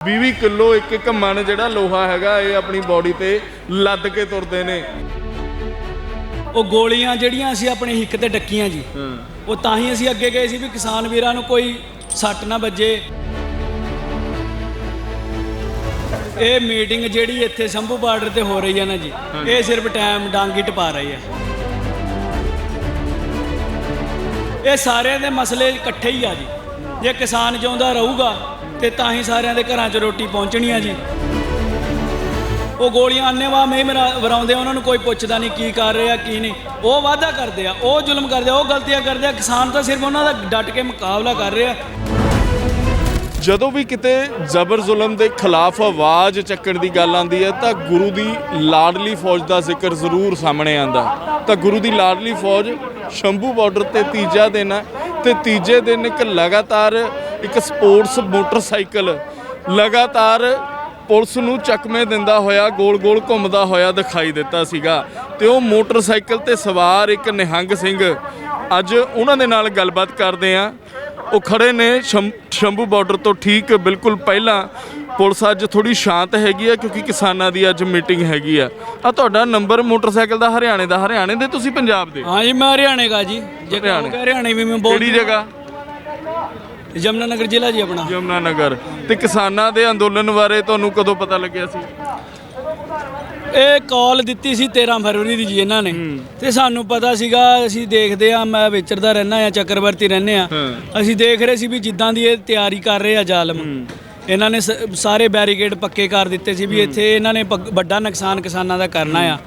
20 kilo ਇੱਕ ਇੱਕ ਮਣ ਜਿਹੜਾ ਲੋਹਾ ਹੈਗਾ ਇਹ ਆਪਣੀ ਬਾਡੀ ਤੇ ਲੱਦ ਕੇ ਤੁਰਦੇ ਨੇ। ਉਹ ਗੋਲੀਆਂ ਜਿਹੜੀਆਂ ਅਸੀਂ ਆਪਣੇ ਹਿੱਕ ਤੇ ਡੱਕੀਆਂ ਜੀ ਉਹ ਤਾਂ ਹੀ ਅਸੀਂ ਅੱਗੇ ਗਏ ਸੀ ਵੀ ਕਿਸਾਨ ਵੀਰਾਂ ਨੂੰ ਕੋਈ ਸੱਟ ਨਾ ਵੱਜੇ। ਇਹ ਮੀਟਿੰਗ ਜਿਹੜੀ ਇੱਥੇ ਸ਼ੰਭੂ ਬਾਰਡਰ ਤੇ ਹੋ ਰਹੀ ਹੈ ਨਾ ਜੀ ਇਹ ਸਿਰਫ ਟਾਈਮ ਡਾਂਗੀ ਟਪਾ ਰਹੀ ਹੈ ਇਹ ਸਾਰਿਆਂ ਦੇ ਮਸਲੇ ਇਕੱਠੇ ਹੀ ਆ ਜੀ। ਜੇ ਕਿਸਾਨ ਜਿਉਂਦਾ ਰਹੂਗਾ ਤੇ ਤਾਂ ਹੀ ਸਾਰਿਆਂ ਦੇ ਘਰਾਂ 'ਚ ਰੋਟੀ ਪਹੁੰਚਣੀ ਆ ਜੀ। ਉਹ ਗੋਲੀਆਂ ਅੰਨੇਵਾਹ ਮੇ ਵਰਾਉਂਦੇ ਉਹਨਾਂ ਨੂੰ ਕੋਈ ਪੁੱਛਦਾ ਨਹੀਂ ਕੀ ਕਰ ਰਿਹਾ, ਕੀ ਨਹੀਂ। ਉਹ ਵਾਅਦਾ ਕਰਦੇ ਆ, ਉਹ ਜ਼ੁਲਮ ਕਰਦੇ ਆ, ਉਹ ਗਲਤੀਆਂ ਕਰਦੇ ਆ। ਕਿਸਾਨ ਤਾਂ ਸਿਰਫ ਉਹਨਾਂ ਦਾ ਡਟ ਕੇ ਮੁਕਾਬਲਾ ਕਰ ਰਿਹਾ। ਜਦੋਂ ਵੀ ਕਿਤੇ ਜ਼ਬਰ ਜ਼ੁਲਮ ਦੇ ਖਿਲਾਫ ਆਵਾਜ਼ ਚੱਕਣ ਦੀ ਗੱਲ ਆਉਂਦੀ ਹੈ, ਤਾਂ ਗੁਰੂ ਦੀ ਲਾਡਲੀ ਫੌਜ ਦਾ ਜ਼ਿਕਰ ਜ਼ਰੂਰ ਸਾਹਮਣੇ ਆਂਦਾ ਤਾਂ ਗੁਰੂ ਦੀ ਲਾਡਲੀ ਫੌਜ ਸ਼ੰਭੂ ਬਾਰਡਰ ਤੇ ਤੀਜਾ ਦਿਨ ਹੈ ਤੇ ਤੀਜੇ ਦਿਨ ਇੱਕ ਲਗਾਤਾਰ ਇੱਕ ਸਪੋਰਟਸ ਮੋਟਰਸਾਈਕਲ ਲਗਾਤਾਰ ਪੁਲਿਸ ਨੂੰ ਚੱਕਮੇ ਦਿੰਦਾ ਹੋਇਆ ਗੋਲ-ਗੋਲ ਘੁੰਮਦਾ ਹੋਇਆ ਦਿਖਾਈ ਦਿੱਤਾ ਸੀਗਾ। ਤੇ ਉਹ ਮੋਟਰਸਾਈਕਲ ਤੇ ਸਵਾਰ ਇੱਕ ਨਿਹੰਗ ਸਿੰਘ ਅੱਜ ਉਹਨਾਂ ਦੇ ਨਾਲ ਗੱਲਬਾਤ ਕਰਦੇ ਆਂ ਉਹ ਖੜੇ ਨੇ ਸ਼ੰਭੂ ਬਾਰਡਰ ਤੋਂ ਠੀਕ ਬਿਲਕੁਲ ਪਹਿਲਾਂ ਪੁਲਿਸ ਅੱਜ ਥੋੜੀ ਸ਼ਾਂਤ ਹੈਗੀ ਆ ਕਿਉਂਕਿ ਕਿਸਾਨਾਂ ਦੀ ਅੱਜ ਮੀਟਿੰਗ ਹੈਗੀ ਆ। ਆ ਤੁਹਾਡਾ ਨੰਬਰ ਮੋਟਰਸਾਈਕਲ ਦਾ ਹਰਿਆਣੇ ਦਾ ਹਰਿਆਣੇ ਦੇ ਤੁਸੀਂ ਪੰਜਾਬ ਦੇ? ਹਾਂ ਜੀ ਮੈਂ ਹਰਿਆਣੇ ਦਾ ਜੀ। ਜੇ ਹਰਿਆਣੇ। ਵੀ ਮੈਂ ਬੋਲ ਕਿਹੜੀ ਜਗ੍ਹਾ? ਜਮਨਾ ਨਗਰ ਜ਼ਿਲ੍ਹਾ ਜੀ ਆਪਣਾ। ਯਮਨਾ ਨਗਰ ਤੇ ਕਿਸਾਨਾਂ ਦੇ ਅੰਦੋਲਨ ਬਾਰੇ ਤੁਹਾਨੂੰ ਕਦੋਂ ਪਤਾ ਲੱਗਿਆ ਸੀ? ਇਹ ਕਾਲ ਦਿੱਤੀ ਸੀ 13 ਫਰਵਰੀ ਦੀ ਜੀ ਇਹਨਾਂ ਨੇ। ਤੇ ਸਾਨੂੰ ਪਤਾ ਸੀਗਾ ਅਸੀਂ ਦੇਖਦੇ ਆ ਮੈਂ ਵਿਚਰਦਾ ਰਹਿਣਾ ਆ ਚੱਕਰਵਰਤੀ ਰਹਿੰਦੇ ਆ। ਅਸੀਂ ਦੇਖ ਰਹੇ ਸੀ ਵੀ ਜਿੱਦਾਂ ਦੀ ਇਹ ਤਿਆਰੀ ਕਰ ਰਹੇ ਆ ਜ਼ਾਲਮ। ਇਹਨਾਂ ਨੇ ਸ- ਸਾਰੇ ਬੈਰੀਕੇਡ ਪੱਕੇ ਕਰ ਦਿੱਤੇ ਸੀ ਵੀ ਇੱਥੇ ਇਹਨਾਂ ਨੇ ਪੱਗ- ਵੱਡਾ ਨੁਕਸਾਨ ਕਿਸਾਨਾਂ ਦਾ ਕਰਨਾ ਆ।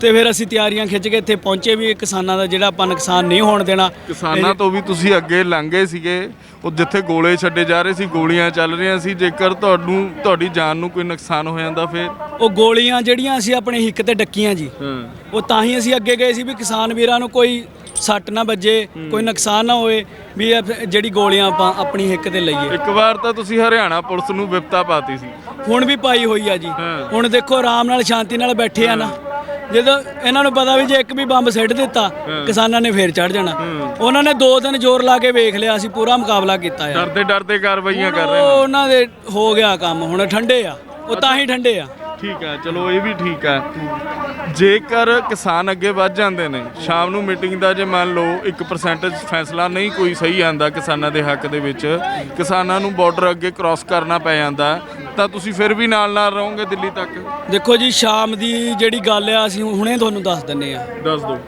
ਤੇ ਫਿਰ ਅਸੀਂ ਤਿਆਰੀਆਂ ਖਿੱਚ ਕੇ ਇੱਥੇ ਪਹੁੰਚੇ ਵੀ ਕਿਸਾਨਾਂ ਦਾ ਜਿਹੜਾ ਆਪਾਂ ਨੁਕਸਾਨ ਨਹੀਂ ਹੋਣ ਦੇਣਾ। ਕਿਸਾਨਾਂ ਤੋਂ ਵੀ ਤੁਸੀਂ ਅੱਗੇ ਲੰਘੇ ਸੀਗੇ। ਉਹ ਜਿੱਥੇ ਗੋਲੇ ਛੱਡੇ ਜਾ ਰਹੇ ਸੀ ਗੋਲੀਆਂ ਚੱਲ ਰਹੀਆਂ ਸੀ। ਜੇਕਰ ਤੁਹਾਨੂੰ ਤੁਹਾਡੀ ਜਾਨ ਨੂੰ ਕੋਈ ਨੁਕਸਾਨ ਹੋ ਜਾਂਦਾ ਫਿਰ? ਉਹ ਗੋਲੀਆਂ ਜਿਹੜੀਆਂ ਅਸੀਂ ਆਪਣੇ ਹਿੱਕ ਤੇ ਡੱਕੀਆਂ ਜੀ। ਹਾਂ। ਉਹ ਤਾਂ ਹੀ ਅਸੀਂ ਅੱਗੇ ਗਏ ਸੀ ਵੀ ਕਿਸਾਨ ਵੀਰਾਂ ਨੂੰ ਕੋਈ ਸੱਟ ਨਾ ਵੱਜੇ ਕੋਈ ਨੁਕਸਾਨ ਨਾ ਹੋਵੇ ਵੀ ਇਹ ਜਿਹੜੀ ਗੋਲੀਆਂ ਆਪਾਂ ਆਪਣੀ ਹਿੱਕ ਤੇ ਲਈਏ। ਇੱਕ ਵਾਰ ਤਾਂ ਤੁਸੀਂ ਹਰਿਆਣਾ ਪੁਲਿਸ ਨੂੰ ਵਿਪਤਾ ਪਾਤੀ ਸੀ। ਹੁਣ ਵੀ ਪਾਈ ਹੋਈ ਆ ਜੀ। ਹਾਂ। ਹੁਣ ਦੇਖੋ ਆਰਾਮ ਨਾਲ ਸ਼ਾਂਤੀ ਨਾਲ ਬੈਠੇ ਆ ਨਾ। ਜਦੋਂ ਇਹਨਾਂ ਨੂੰ ਪਤਾ ਵੀ ਜੇ ਇੱਕ ਵੀ ਬੰਬ ਸਿੱਟ ਦਿੱਤਾ ਕਿਸਾਨਾਂ ਨੇ ਫੇਰ ਚੜ ਜਾਣਾ। ਉਹਨਾਂ ਨੇ ਦੋ ਦਿਨ ਜ਼ੋਰ ਲਾ ਕੇ ਵੇਖ ਲਿਆ ਅਸੀਂ ਪੂਰਾ ਮੁਕਾਬਲਾ ਕੀਤਾ ਆ। ਡਰਦੇ ਡਰਦੇ ਕਾਰਵਾਈਆਂ ਕਰ ਰਹੇ ਉਹ ਨੇ। ਉਹਨਾਂ ਦੇ ਹੋ ਗਿਆ ਕੰਮ ਹੁਣ ਠੰਡੇ ਆ। ਉਹ ਤਾਂ ਹੀ ਠੰਡੇ ਆ। ਠੀਕ ਹੈ ਚਲੋ ਇਹ ਵੀ ਠੀਕ ਹੈ। ਜੇਕਰ ਕਿਸਾਨ ਅੱਗੇ ਵੱਧ ਜਾਂਦੇ ਨੇ ਸ਼ਾਮ ਨੂੰ ਮੀਟਿੰਗ ਦਾ ਜੇ ਮੰਨ ਲਓ 1% ਫੈਸਲਾ ਨਹੀਂ ਕੋਈ ਸਹੀ ਆਂਦਾ ਕਿਸਾਨਾਂ ਦੇ ਹੱਕ ਦੇ ਵਿੱਚ ਕਿਸਾਨਾਂ ਨੂੰ ਬਾਰਡਰ ਅੱਗੇ ਕ੍ਰਾਸ ਕਰਨਾ ਪੈ ਜਾਂਦਾ ਤਾਂ ਤੁਸੀਂ ਫਿਰ ਵੀ ਨਾਲ ਨਾਲ ਰਹੋਗੇ ਦਿੱਲੀ ਤੱਕ? ਦੇਖੋ ਜੀ ਸ਼ਾਮ ਦੀ ਜਿਹੜੀ ਗੱਲ ਆ ਅਸੀਂ ਹੁਣੇ ਤੁਹਾਨੂੰ ਦੱਸ ਦਿੰਨੇ ਆ। ਦੱਸ ਦਿਓ।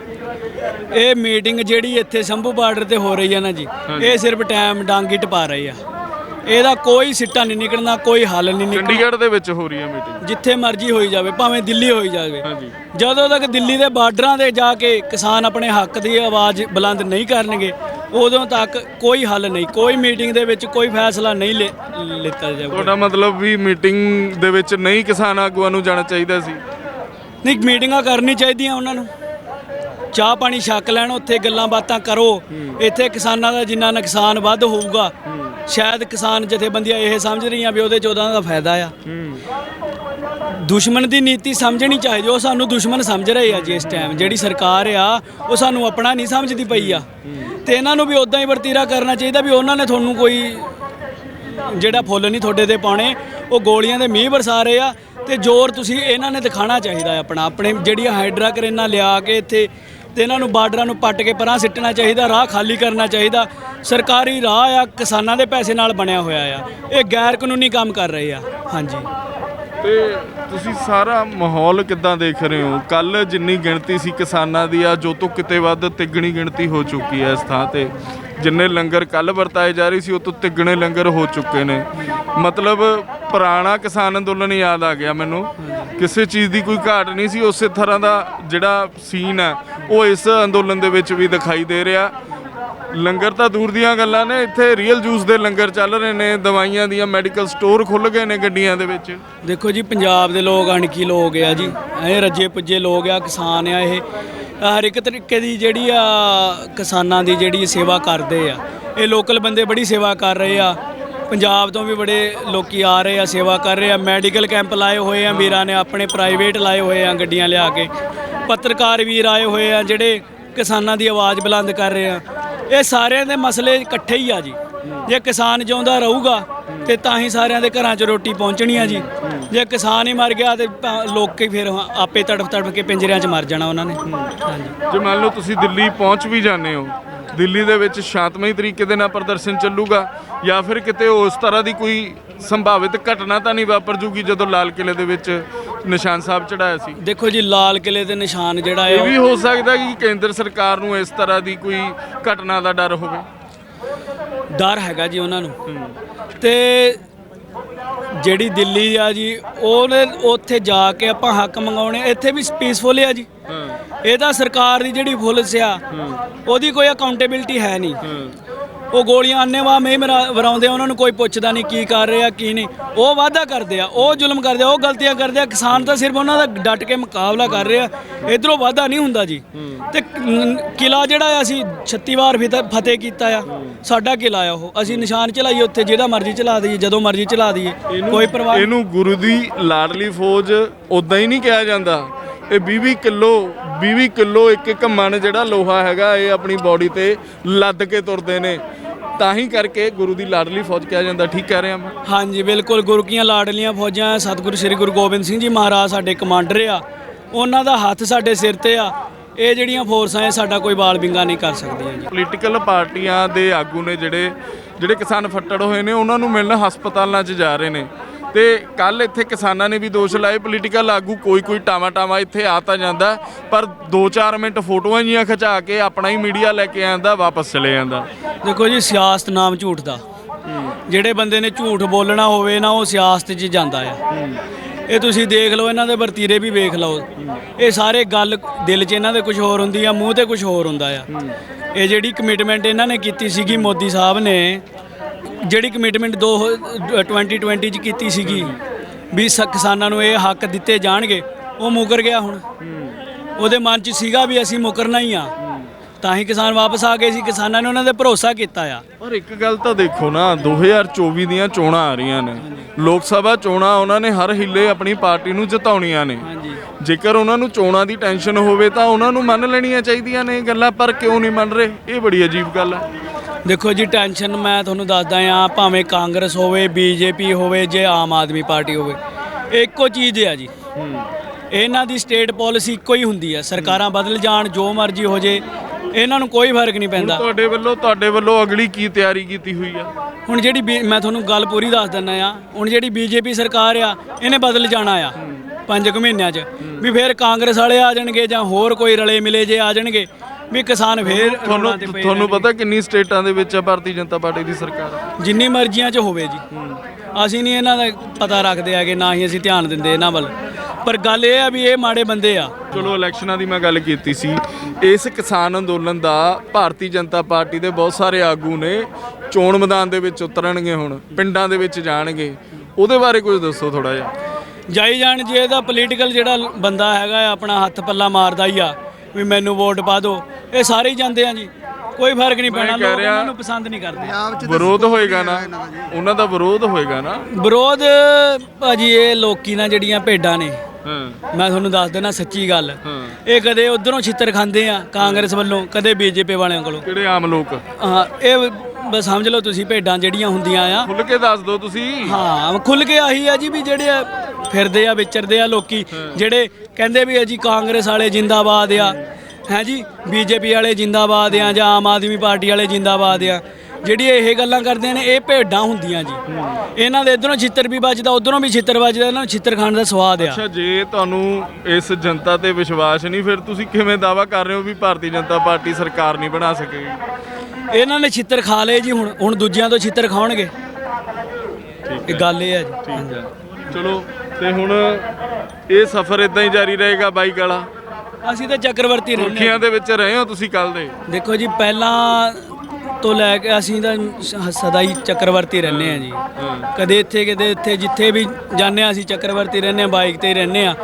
ਇਹ ਮੀਟਿੰਗ ਜਿਹੜੀ ਇੱਥੇ ਸ਼ੰਭੂ ਬਾਰਡਰ ਤੇ ਹੋ ਰਹੀ ਹੈ ਨਾ ਜੀ ਇਹ ਸਿਰਫ ਟਾਈਮ ਡਾਂਗੀ ਟਪਾ ਰਹੀ ਆ। ਇਹਦਾ ਕੋਈ ਸਿੱਟਾ ਨਹੀਂ ਨਿਕਲਣਾ ਕੋਈ ਹੱਲ ਨਹੀਂ ਨਿਕਲਣਾ। ਚੰਡੀਗੜ੍ਹ ਦੇ ਵਿੱਚ ਹੋ ਰਹੀ ਹੈ ਮੀਟਿੰਗ ਜਿੱਥੇ ਮਰਜ਼ੀ ਹੋਈ ਜਾਵੇ ਭਾਵੇਂ ਦਿੱਲੀ ਹੋਈ ਜਾਵੇ। ਹਾਂਜੀ। ਜਦੋਂ ਤੱਕ ਦਿੱਲੀ ਦੇ ਬਾਰਡਰਾਂ ਤੇ ਜਾ ਕੇ ਕਿਸਾਨ ਆਪਣੇ ਹੱਕ ਦੀ ਆਵਾਜ਼ ਬੁਲੰਦ ਨਹੀਂ ਕਰਨਗੇ ਉਦੋਂ ਤੱਕ ਕੋਈ ਹੱਲ ਨਹੀਂ ਕੋਈ ਮੀਟਿੰਗ ਦੇ ਵਿੱਚ ਕੋਈ ਫੈਸਲਾ ਨਹੀਂ ਲਿੱਤਾ ਜਾਊਗਾ। ਤੁਹਾਡਾ ਮਤਲਬ ਵੀ ਮੀਟਿੰਗ ਦੇ ਵਿੱਚ ਨਹੀਂ ਕਿਸਾਨ ਆਗੂਆਂ ਨੂੰ ਜਾਣਾ ਚਾਹੀਦਾ ਸੀ? ਨਹੀਂ ਮੀਟਿੰਗਾਂ ਕਰਨੀ ਚਾਹੀਦੀਆਂ ਉਹਨਾਂ ਨੂੰ। ਚਾਹ ਪਾਣੀ ਛਕ ਲੈਣ ਉੱਥੇ ਗੱਲਾਂ ਬਾਤਾਂ ਕਰੋ। ਇੱਥੇ ਕਿਸਾਨਾਂ ਦਾ ਜਿੰਨਾ ਨੁਕਸਾਨ ਵੱਧ ਹੋਊਗਾ ਸ਼ਾਇਦ ਕਿਸਾਨ ਜਥੇਬੰਦੀਆਂ ਇਹ ਸਮਝ ਰਹੀਆਂ ਵੀ ਉਹਦੇ 'ਚ ਉਹਦਾ ਦਾ ਫਾਇਦਾ ਆ। ਦੁਸ਼ਮਣ ਦੀ ਨੀਤੀ ਸਮਝਣੀ ਚਾਹੀਦੀ, ਉਹ ਸਾਨੂੰ ਦੁਸ਼ਮਣ ਸਮਝ ਰਹੇ ਆ ਜੀ ਇਸ ਟਾਈਮ ਜਿਹੜੀ ਸਰਕਾਰ ਆ, ਉਹ ਸਾਨੂੰ ਆਪਣਾ ਨਹੀਂ ਸਮਝਦੀ ਪਈ ਆ। ਤੇ ਇਹਨਾਂ ਨੂੰ ਵੀ ਉਦਾਂ ਹੀ ਵਰਤੀਰਾ ਕਰਨਾ ਚਾਹੀਦਾ ਵੀ ਉਹਨਾਂ ਨੇ ਤੁਹਾਨੂੰ ਕੋਈ ਜਿਹੜਾ ਫੁੱਲ ਨਹੀਂ ਤੁਹਾਡੇ ਤੇ ਪਾਉਣੇ, ਉਹ ਗੋਲੀਆਂ ਦੇ ਮੀਂਹ ਵਰਸਾ ਰਹੇ ਆ। ਤੇ ਜ਼ੋਰ ਤੁਸੀਂ ਇਹਨਾਂ ਨੇ ਦਿਖਾਣਾ ਚਾਹੀਦਾ ਆਪਣਾ। ਆਪਣੇ ਜਿਹੜੀਆਂ ਹਾਈਡਰਾ ਕਰੇਨਾਂ ਲਿਆ ਕੇ ਇੱਥੇ ਤੇ ਇਹਨਾਂ ਨੂੰ ਬਾਰਡਰਾਂ ਨੂੰ ਪੱਟ ਕੇ ਪਰਾਂ ਸਿੱਟਣਾ ਚਾਹੀਦਾ, ਰਾਹ ਖਾਲੀ ਕਰਨਾ ਚਾਹੀਦਾ। ਸਰਕਾਰੀ ਰਾਹ ਆ, ਕਿਸਾਨਾਂ ਦੇ ਪੈਸੇ ਨਾਲ ਬਣਿਆ ਹੋਇਆ ਆ। ਇਹ ਗੈਰ ਕਾਨੂੰਨੀ ਕੰਮ ਕਰ ਰਹੇ ਆ। ਹਾਂਜੀ। ਤੇ ਤੁਸੀਂ ਸਾਰਾ ਮਾਹੌਲ ਕਿੱਦਾਂ ਦੇਖ ਰਹੇ ਹੋ? ਕੱਲ ਜਿੰਨੀ ਗਿਣਤੀ ਸੀ ਕਿਸਾਨਾਂ ਦੀ ਆ ਜੋ ਤੋਂ ਕਿਤੇ ਵੱਧ ਤਿੱਗਣੀ ਗਿਣਤੀ ਹੋ ਚੁੱਕੀ ਹੈ ਇਸ ਥਾਂ ਤੇ। ਜਿੰਨੇ ਲੰਗਰ ਕੱਲ ਵਰਤਾਏ ਜਾ ਰਹੇ ਸੀ, ਉਹ ਤੋਂ ਤਿੱਗਣੇ ਲੰਗਰ ਹੋ ਚੁੱਕੇ ਨੇ। ਮਤਲਬ ਪੁਰਾਣਾ ਕਿਸਾਨ ਅੰਦੋਲਨ ਯਾਦ ਆ ਗਿਆ ਮੈਨੂੰ। ਕਿਸੇ ਚੀਜ਼ ਦੀ ਕੋਈ ਘਾਟ ਨਹੀਂ ਸੀ, ਉਸੇ ਤਰ੍ਹਾਂ ਦਾ ਜਿਹੜਾ ਸੀਨ ਹੈ, ਉਹ ਇਸ ਅੰਦੋਲਨ ਦੇ ਵਿੱਚ ਵੀ ਦਿਖਾਈ ਦੇ ਰਿਹਾ। ਲੰਗਰ ਤਾਂ ਦੂਰ ਦੀਆਂ ਗੱਲਾਂ ਨੇ, ਇੱਥੇ ਰੀਅਲ ਜੂਸ ਦੇ ਲੰਗਰ ਚੱਲ ਰਹੇ ਨੇ, ਦਵਾਈਆਂ ਦੀਆਂ ਮੈਡੀਕਲ ਸਟੋਰ ਖੁੱਲ ਗਏ ਨੇ ਗੱਡੀਆਂ ਦੇ ਵਿੱਚ। ਦੇਖੋ ਜੀ, ਪੰਜਾਬ ਦੇ ਲੋਕ ਅਣਖੀ ਲੋਕ ਆ ਜੀ, ਇਹ ਰੱਜੇ ਪੁੱਜੇ ਲੋਕ ਆ, ਕਿਸਾਨ ਆ ਇਹ। ਹਰ ਇੱਕ ਤਰੀਕੇ ਦੀ ਜਿਹੜੀ ਆ, ਕਿਸਾਨਾਂ ਦੀ ਜਿਹੜੀ ਸੇਵਾ ਕਰਦੇ ਆ। ਇਹ ਲੋਕਲ ਬੰਦੇ ਬੜੀ ਸੇਵਾ ਕਰ ਰਹੇ ਆ। ਪੰਜਾਬ ਤੋਂ ਵੀ ਬੜੇ ਲੋਕੀ ਆ ਰਹੇ ਆ, ਸੇਵਾ ਕਰ ਰਹੇ ਆ। ਮੈਡੀਕਲ ਕੈਂਪ ਲਾਏ ਹੋਏ ਆ ਵੀਰਾਂ ਨੇ, ਆਪਣੇ ਪ੍ਰਾਈਵੇਟ ਲਾਏ ਹੋਏ ਆ ਗੱਡੀਆਂ ਲਿਆ ਕੇ। ਪੱਤਰਕਾਰ ਵੀਰ ਆਏ ਹੋਏ ਆ, ਜਿਹੜੇ ਕਿਸਾਨਾਂ ਦੀ ਆਵਾਜ਼ ਬੁਲੰਦ ਕਰ ਰਹੇ ਆ। ਇਹ ਸਾਰਿਆਂ ਦੇ ਮਸਲੇ ਇਕੱਠੇ ਹੀ ਆ ਜੀ। ਜੇ ਕਿਸਾਨ ਜਿਉਂਦਾ ਰਹੂਗਾ, ਤੇ ਤਾਂ ਹੀ ਸਾਰਿਆਂ ਦੇ ਘਰਾਂ 'ਚ ਰੋਟੀ ਪਹੁੰਚਣੀ ਆ ਜੀ। ਜੇ ਕਿਸਾਨ ਹੀ ਮਰ ਗਿਆ, ਤੇ ਲੋਕ ਹੀ ਫਿਰ ਆਪੇ ਤੜਫ ਤੜਫ ਕੇ ਪਿੰਜਰਿਆਂ 'ਚ ਮਰ ਜਾਣਾ ਉਹਨਾਂ ਨੇ। ਹਾਂਜੀ। ਜੇ ਮੰਨ ਲਓ ਤੁਸੀਂ ਦਿੱਲੀ ਪਹੁੰਚ ਵੀ ਜਾਂਦੇ ਹੋ, ਦਿੱਲੀ ਦੇ ਵਿੱਚ ਸ਼ਾਂਤਮਈ ਤਰੀਕੇ ਦੇ ਨਾਲ ਪ੍ਰਦਰਸ਼ਨ ਚੱਲੂਗਾ, ਜਾਂ ਫਿਰ ਕਿਤੇ ਉਸ ਤਰ੍ਹਾਂ ਦੀ ਕੋਈ ਸੰਭਾਵਿਤ ਘਟਨਾ ਤਾਂ ਨਹੀਂ ਵਾਪਰ ਜੂਗੀ ਜਦੋਂ ਲਾਲ ਕਿਲੇ ਦੇ ਵਿੱਚ ਨਿਸ਼ਾਨ ਸਾਹਿਬ ਚੜਾਇਆ ਸੀ? ਦੇਖੋ ਜੀ ਲਾਲ ਕਿਲੇ ਦੇ ਨਿਸ਼ਾਨ ਜਿਹੜਾ ਇਹ ਹੈ ਵੀ ਹੋ ਸਕਦਾ ਕਿ ਕੇਂਦਰ ਸਰਕਾਰ ਨੂੰ ਇਸ ਤਰ੍ਹਾਂ ਦੀ ਕੋਈ ਘਟਨਾ ਦਾ ਡਰ ਹੋਵੇ? ਡਰ ਹੈਗਾ ਜੀ ਉਹਨਾਂ ਨੂੰ। ਤੇ ਜਿਹੜੀ ਦਿੱਲੀ ਆ ਜੀ ਉਹਨੇ ਉੱਥੇ ਜਾ ਕੇ ਆਪਾਂ ਹੱਕ ਮੰਗਾਉਣੇ ਇੱਥੇ ਵੀ ਪੀਸਫੁਲ ਆ ਜੀ। ਇਹ ਤਾਂ ਸਰਕਾਰ ਦੀ ਜਿਹੜੀ ਪੁਲਿਸ ਆ ਉਹਦੀ ਕੋਈ ਅਕਾਊਂਟੇਬਿਲਟੀ ਹੈ ਨਹੀਂ। ਉਹ ਗੋਲੀਆਂ ਅੰਨੇਵਾਹ ਮੇ ਵਰਾਉਂਦੇ ਆ ਉਹਨਾਂ ਨੂੰ ਕੋਈ ਪੁੱਛਦਾ ਨਹੀਂ ਕੀ ਕਰ ਰਹੇ ਕੀ ਨਹੀਂ। ਉਹ ਵਾਅਦਾ ਕਰਦੇ ਆ ਉਹ ਜ਼ੁਲਮ ਕਰਦੇ ਆ ਉਹ ਗਲਤੀਆਂ ਕਰਦੇ ਆ। ਕਿਸਾਨ ਤਾਂ ਸਿਰਫ ਉਹਨਾਂ ਦਾ ਡਟ ਕੇ ਮੁਕਾਬਲਾ ਕਰ ਰਹੇ ਇਧਰੋਂ ਵਾਅਦਾ ਨਹੀਂ ਹੁੰਦਾ ਜੀ। ਤੇ ਕਿਲਾ ਜਿਹੜਾ ਆ ਅਸੀਂ 36 ਵਾਰ ਫਿਤ- ਫਤਿਹ ਕੀਤਾ ਆ ਸਾਡਾ ਕਿਲਾ ਆ ਉਹ। ਅਸੀਂ ਨਿਸ਼ਾਨ ਚਲਾਈਏ ਉੱਥੇ ਜਿਹੜਾ ਮਰਜ਼ੀ ਚਲਾ ਦਈਏ ਜਦੋਂ ਮਰਜ਼ੀ ਚਲਾ ਦਈਏ। ਕੋਈ ਪਰਵਾਹ ਇਹਨੂੰ ਗੁਰੂ ਦੀ ਲਾਡਲੀ ਫੌਜ ਉਦਾਂ ਹੀ ਨਹੀਂ ਕਿਹਾ ਜਾਂਦਾ। ਇਹ 20 ਕਿਲੋ 20 ਕਿਲੋ ਇੱਕ ਇੱਕ ਮਣ ਜਿਹੜਾ ਲੋਹਾ ਹੈਗਾ ਇਹ ਆਪਣੀ ਬਾਡੀ ਤੇ ਲੱਦ ਕੇ ਤੁਰਦੇ ਨੇ। ਤਾਂ ਹੀ ਕਰਕੇ ਗੁਰੂ ਦੀ ਲਾਡਲੀ ਫੌਜ ਕਿਹਾ ਜਾਂਦਾ ਠੀਕ ਕਹਿ ਰਿਹਾ ਮੈਂ ਹਾਂਜੀ ਬਿਲਕੁਲ ਗੁਰੂ ਕੀਆਂ ਲਾਡਲੀਆਂ ਫੌਜਾਂ ਸਤਿਗੁਰੂ ਸ੍ਰੀ ਗੁਰੂ ਗੋਬਿੰਦ ਸਿੰਘ ਜੀ ਮਹਾਰਾਜ ਸਾਡੇ ਕਮਾਂਡਰ ਆ। ਉਹਨਾਂ ਦਾ ਹੱਥ ਸਾਡੇ ਸਿਰ ਤੇ ਆ। ਇਹ ਜਿਹੜੀਆਂ ਫੋਰਸਾਂ ਇਹ ਸਾਡਾ ਕੋਈ ਬਾਲ ਬਿੰਗਾ ਨਹੀਂ ਕਰ ਸਕਦੀਆਂ ਜੀ। ਪੋਲੀਟੀਕਲ ਪਾਰਟੀਆਂ ਦੇ ਆਗੂ ਨੇ ਜਿਹੜੇ ਜਿਹੜੇ ਕਿਸਾਨ ਫੱਟੜ ਹੋਏ ਨੇ ਉਹਨਾਂ ਨੂੰ ਮਿਲਣ ਹਸਪਤਾਲਾਂ 'ਚ ਜਾ ਰਹੇ ਨੇ। ਤੇ ਕੱਲ ਇੱਥੇ ਕਿਸਾਨਾਂ ਨੇ ਵੀ ਦੋਸ਼ ਲਾਏ ਪੋਲੀਟੀਕਲ ਆਗੂ ਕੋਈ ਕੋਈ ਟਾਵਾ ਟਾਵਾ ਇੱਥੇ ਆ ਤਾਂ ਜਾਂਦਾ, ਪਰ 2-4 ਮਿੰਟ ਫੋਟੋਆਂ ਜੀਆਂ ਖਿਚਾ ਕੇ ਆਪਣਾ ਹੀ ਮੀਡੀਆ ਲੈ ਕੇ ਆਂਦਾ, ਵਾਪਸ ਚਲੇ ਜਾਂਦਾ। ਦੇਖੋ ਜੀ, ਸਿਆਸਤ ਨਾਮ ਝੂਠ ਦਾ। ਜਿਹੜੇ ਬੰਦੇ ਨੇ ਝੂਠ ਬੋਲਣਾ ਹੋਵੇ ਨਾ, ਉਹ ਸਿਆਸਤ 'ਚ ਜਾਂਦਾ ਆ। ਇਹ ਤੁਸੀਂ ਦੇਖ ਲਓ, ਇਹਨਾਂ ਦੇ ਵਰਤੀਰੇ ਵੀ ਵੇਖ ਲਓ। ਇਹ ਸਾਰੇ ਗੱਲ ਦਿਲ 'ਚ ਇਹਨਾਂ ਦੇ ਕੁਝ ਹੋਰ ਹੁੰਦੀ ਆ, ਮੂੰਹ ਤੇ ਕੁਝ ਹੋਰ ਹੁੰਦਾ ਆ। ਇਹ ਜਿਹੜੀ ਕਮਿਟਮੈਂਟ ਇਹਨਾਂ ਨੇ ਕੀਤੀ ਸੀਗੀ ਮੋਦੀ ਸਾਹਿਬ ਨੇ ਜਿਹੜੀ ਕਮਿਟਮੈਂਟ 2 2020 ਚ ਕੀਤੀ ਸੀਗੀ ਵੀ ਸ- ਕਿਸਾਨਾਂ ਨੂੰ ਇਹ ਹੱਕ ਦਿੱਤੇ ਜਾਣਗੇ ਉਹ ਮੁਕਰ ਗਿਆ ਹੁਣ। ਉਹਦੇ ਮਨ 'ਚ ਸੀਗਾ ਵੀ ਅਸੀਂ ਮੁਕਰਨਾ ਹੀ ਆ। ਤਾਂ ਹੀ ਕਿਸਾਨ ਵਾਪਸ ਆ ਗਏ ਸੀ ਕਿਸਾਨਾਂ ਨੇ ਉਹਨਾਂ ਦੇ ਭਰੋਸਾ ਕੀਤਾ ਆ। ਪਰ ਇੱਕ ਗੱਲ ਤਾਂ ਦੇਖੋ ਨਾ 2024 ਦੀਆਂ ਚੋਣਾਂ ਆ ਰਹੀਆਂ ਨੇ। ਲੋਕ ਸਭਾ ਚੋਣਾਂ ਉਹਨਾਂ ਨੇ ਹਰ ਹਿੱਲੇ ਆਪਣੀ ਪਾਰਟੀ ਨੂੰ ਜਿਤਾਉਣੀਆਂ ਨੇ। ਜੇਕਰ ਉਹਨਾਂ ਨੂੰ ਚੋਣਾਂ ਦੀ ਟੈਨਸ਼ਨ ਹੋਵੇ ਤਾਂ ਉਹਨਾਂ ਨੂੰ ਮੰਨ ਲੈਣੀਆਂ ਚਾਹੀਦੀਆਂ ਨੇ। ਇਹ ਗੱਲਾਂ ਪਰ ਕਿਉਂ ਨਹੀਂ ਮੰਨ ਰਹੇ? ਇਹ ਬੜੀ ਅਜੀਬ ਗੱਲ ਹੈ। ਦੇਖੋ ਜੀ ਟੈਨਸ਼ਨ ਮੈਂ ਤੁਹਾਨੂੰ ਦੱਸਦਾ ਆ ਭਾਵੇਂ ਕਾਂਗਰਸ ਹੋਵੇ ਬੀਜੇਪੀ ਹੋਵੇ ਜੇ ਆਮ ਆਦਮੀ ਪਾਰਟੀ ਹੋਵੇ। ਇੱਕੋ ਚੀਜ਼ ਆ ਜੀ। ਇਹਨਾਂ ਦੀ ਸਟੇਟ ਪਾਲਿਸੀ ਇੱਕੋ ਹੀ ਹੁੰਦੀ ਆ ਸਰਕਾਰਾਂ ਬਦਲ ਜਾਣ ਜੋ ਮਰਜ਼ੀ ਹੋ ਜੇ ਇਹਨਾਂ ਨੂੰ ਕੋਈ ਫ਼ਰਕ ਨਹੀਂ ਪੈਂਦਾ। ਤੁਹਾਡੇ ਵੱਲੋਂ ਤੁਹਾਡੇ ਵੱਲੋਂ ਅਗਲੀ ਕੀ ਤਿਆਰੀ ਕੀਤੀ ਹੋਈ ਆ? ਹੁਣ ਜਿਹੜੀ ਬੀ- ਮੈਂ ਤੁਹਾਨੂੰ ਗੱਲ ਪੂਰੀ ਦੱਸ ਦਿੰਦਾ ਆ ਹੁਣ ਜਿਹੜੀ ਬੀਜੇਪੀ ਸਰਕਾਰ ਆ ਇਹਨੇ ਬਦਲ ਜਾਣਾ ਆ ਪੰਜ ਕੁ ਮਹੀਨਿਆਂ 'ਚ। ਵੀ ਫਿਰ ਕਾਂਗਰਸ ਵਾਲੇ ਆ ਜਾਣਗੇ ਜਾਂ ਹੋਰ ਕੋਈ ਰਲੇ ਮਿਲੇ ਜੇ ਆ ਜਾਣਗੇ ਵੀ ਕਿਸਾਨ ਫੇਰ ਤੁਹਾਨੂੰ ਰੋਡਾਂ ਤੇ ਪਏ ਤੁਹਾਨੂੰ ਪਤਾ ਕਿੰਨੀ ਸਟੇਟਾਂ ਦੇ ਵਿੱਚ ਆ ਭਾਰਤੀ ਜਨਤਾ ਪਾਰਟੀ ਦੀ ਸਰਕਾਰ? ਜਿੰਨੀ ਮਰਜ਼ੀਆਂ 'ਚ ਹੋਵੇ ਜੀ। ਅਸੀਂ ਨਹੀਂ ਇਹਨਾਂ ਦਾ ਪਤਾ ਰੱਖਦੇ ਹੈਗੇ ਨਾ ਹੀ ਅਸੀਂ ਧਿਆਨ ਦਿੰਦੇ ਇਹਨਾਂ ਵੱਲ। ਪਰ ਗੱਲ ਇਹ ਆ ਵੀ ਇਹ ਮਾੜੇ ਬੰਦੇ ਆ। ਚਲੋ ਇਲੈਕਸ਼ਨਾਂ ਦੀ ਮੈਂ ਗੱਲ ਕੀਤੀ ਸੀ। ਇਸ ਕਿਸਾਨ ਅੰਦੋਲਨ ਦਾ ਭਾਰਤੀ ਜਨਤਾ ਪਾਰਟੀ ਦੇ ਬਹੁਤ ਸਾਰੇ ਆਗੂ ਨੇ ਚੋਣ ਮੈਦਾਨ ਦੇ ਵਿੱਚ ਉਤਰਨਗੇ ਹੁਣ ਪਿੰਡਾਂ ਦੇ ਵਿੱਚ ਜਾਣਗੇ। ਉਹਦੇ ਬਾਰੇ ਕੁਝ ਦੱਸੋ ਥੋੜਾ ਜਿਹਾ। ਜਾਈ ਜਾਣ ਜੇ ਇਹਦਾ ਪੋਲੀਟੀਕਲ ਜਿਹੜਾ ਬੰਦਾ ਹੈਗਾ ਆ, ਆਪਣਾ ਹੱਥ ਪੱਲਾ ਮਾਰਦਾ ਹੀ ਆ ਵੀ ਮੈਨੂੰ ਵੋਟ ਪਾ ਦਿਓ। ਇਹ ਸਾਰੇ ਹੀ ਜਾਂਦੇ ਆ ਜੀ। ਕੋਈ ਫ਼ਰਕ ਨਹੀਂ ਪੈਣਾ। ਲੋਕ ਇਹਨਾਂ ਨੂੰ ਪਸੰਦ ਨਹੀਂ ਕਰਦੇ। ਵਿਰੋਧ ਹੋਏਗਾ ਨਾ। ਉਹਨਾਂ ਦਾ ਵਿਰੋਧ ਹੋਏਗਾ ਨਾ। ਵਿਰੋਧ ਭਾਜੀ ਇਹ ਲੋਕੀ ਨਾ ਜਿਹੜੀਆਂ ਭੇਡਾਂ ਨੇ। ਮੈਂ ਤੁਹਾਨੂੰ ਦੱਸ ਦੇਣਾ ਸੱਚੀ ਗੱਲ। ਇਹ ਕਦੇ ਉਧਰੋਂ ਛਿੱਤਰ ਖਾਂਦੇ ਆ ਕਾਂਗਰਸ ਵੱਲੋਂ ਕਦੇ ਬੀਜੇਪੀ ਵਾਲਿਆਂ ਕੋਲੋਂ। ਕਿਹੜੇ ਆਮ ਲੋਕ? ਹਾਂ ਇਹ ਬਸ ਸਮਝ ਲਓ ਤੁਸੀਂ ਭੇਡਾਂ ਜਿਹੜੀਆਂ ਹੁੰਦੀਆਂ ਆ। ਖੁੱਲ ਕੇ ਦੱਸ ਦਿਓ ਤੁਸੀਂ। ਹਾਂ ਖੁੱਲ ਕੇ ਆਹੀ ਆ ਜੀ ਵੀ ਜਿਹੜੇ ਆ ਫਿਰਦੇ ਆ ਵਿਚਰਦੇ ਆ ਲੋਕੀ ਜਿਹੜੇ ਕਹਿੰਦੇ ਵੀ ਜੀ ਕਾਂਗਰਸ ਵਾਲੇ ਜਿੰਦਾਬਾਦ ਆ। ਹੈ ਜੀ ਬੀਜੇਪੀ ਵਾਲੇ ਜਿੰਦਾਬਾਦ ਆ ਜਾਂ ਆਮ ਆਦਮੀ ਪਾਰਟੀ ਵਾਲੇ ਜਿੰਦਾਬਾਦ ਆ। ਜਿਹੜੀ ਇਹ ਗੱਲਾਂ ਕਰਦੇ ਨੇ ਇਹ ਭੇਡਾਂ ਹੁੰਦੀਆਂ ਜੀ। ਇਹਨਾਂ ਦੇ ਇਧਰੋਂ ਛਿੱਤਰ ਵੀ ਵੱਜਦਾ ਉਧਰੋਂ ਵੀ ਛਿੱਤਰ ਵੱਜਦਾ ਇਹਨਾਂ ਨੂੰ ਛਿੱਤਰ ਖਾਣ ਦਾ ਸਵਾਦ ਆ। ਅੱਛਾ ਜੇ ਤੁਹਾਨੂੰ ਇਸ ਜਨਤਾ ਤੇ ਵਿਸ਼ਵਾਸ ਨਹੀਂ ਫਿਰ ਤੁਸੀਂ ਕਿਵੇਂ ਦਾਵਾ ਕਰ ਰਹੇ ਹੋ ਵੀ ਭਾਰਤੀ ਜਨਤਾ ਪਾਰਟੀ ਸਰਕਾਰ ਨਹੀਂ ਬਣਾ ਸਕੇਗੀ ਇਹਨਾਂ ਨੇ ਛਿੱਤਰ ਖਾ ਲਏ ਜੀ ਹੁਣ ਹੁਣ ਦੂਜਿਆਂ ਤੋਂ ਛਿੱਤਰ ਖਾਣਗੇ ਇਹ ਗੱਲ ਇਹ ਆ ਜੀ। ਠੀਕ ਹੈ। ਚਲੋ ਤੇ ਹੁਣ ਇਹ ਸਫ਼ਰ ਇਦਾਂ ਹੀ ਜਾਰੀ ਰਹੇਗਾ ਬਾਈਕ ਵਾਲਾ? ਅਸੀਂ ਤਾਂ ਚੱਕਰਵਰਤੀ ਰਹਿੰਦੇ ਸੁਰਖੀਆਂ ਦੇ ਵਿੱਚ ਰਹੇ ਹੋ ਤੁਸੀਂ ਕੱਲ ਦੇ? ਦੇਖੋ ਜੀ ਪਹਿਲਾਂ ਤੋਂ ਲੈ ਕੇ ਅਸੀਂ ਤਾਂ ਸ- ਸਦਾ ਹੀ ਚੱਕਰਵਰਤੀ ਰਹਿੰਦੇ ਆ ਜੀ। ਕਦੇ ਇੱਥੇ ਕਦੇ ਇੱਥੇ ਜਿੱਥੇ ਵੀ ਜਾਂਦੇ ਆ ਅਸੀਂ ਚੱਕਰਵਰਤੀ ਰਹਿੰਦੇ ਆ ਬਾਈਕ ਤੇ ਹੀ ਰਹਿੰਦੇ ਆ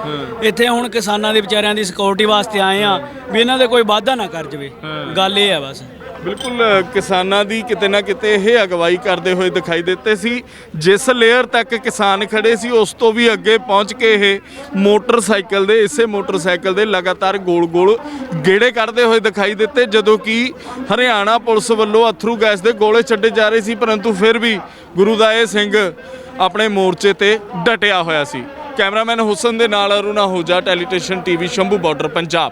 ਇੱਥੇ ਹੁਣ ਕਿਸਾਨਾਂ ਦੇ ਵਿਚਾਰਿਆਂ ਦੀ ਸਿਕਿਉਰਿਟੀ ਵਾਸਤੇ ਆਏ ਆ ਵੀ ਇਹਨਾਂ ਦੇ ਕੋਈ ਵਾਧਾ ਨਾ ਕਰ ਜਵੇ। ਗੱਲ ਇਹ ਆ ਬਸ। ਬਿਲਕੁਲ ਕਿਸਾਨਾਂ ਦੀ ਕਿਤੇ ਨਾ ਕਿਤੇ ਇਹ ਅਗਵਾਈ ਕਰਦੇ ਹੋਏ ਦਿਖਾਈ ਦਿੱਤੇ ਸੀ। ਜਿਸ ਲੇਅਰ ਤੱਕ ਕਿਸਾਨ ਖੜੇ ਸੀ, ਉਸ ਤੋਂ ਵੀ ਅੱਗੇ ਪਹੁੰਚ ਕੇ ਇਹ ਮੋਟਰਸਾਈਕਲ ਦੇ, ਇਸੇ ਮੋਟਰਸਾਈਕਲ ਦੇ ਲਗਾਤਾਰ ਗੋਲ-ਗੋਲ ਗੇੜੇ ਕੱਢਦੇ ਹੋਏ ਦਿਖਾਈ ਦਿੱਤੇ, ਜਦੋਂ ਕਿ ਹਰਿਆਣਾ ਪੁਲਿਸ ਵੱਲੋਂ ਅਥਰੂ ਗੈਸ ਦੇ ਗੋਲੇ ਛੱਡੇ ਜਾ ਰਹੇ ਸੀ, ਪਰੰਤੂ ਫਿਰ ਵੀ ਗੁਰੂ ਦਾ ਸਿੰਘ ਆਪਣੇ ਮੋਰਚੇ ਤੇ ਡਟਿਆ ਹੋਇਆ ਸੀ। ਕੈਮਰਾਮੈਨ ਹੁਸਨ ਦੇ ਨਾਲ ਅਰੁਣਾ ਹੋਜਾ, ਟੈਲੀਟੇਸ਼ਨ ਟੀਵੀ, ਸ਼ੰਭੂ ਬਾਰਡਰ, ਪੰਜਾਬ।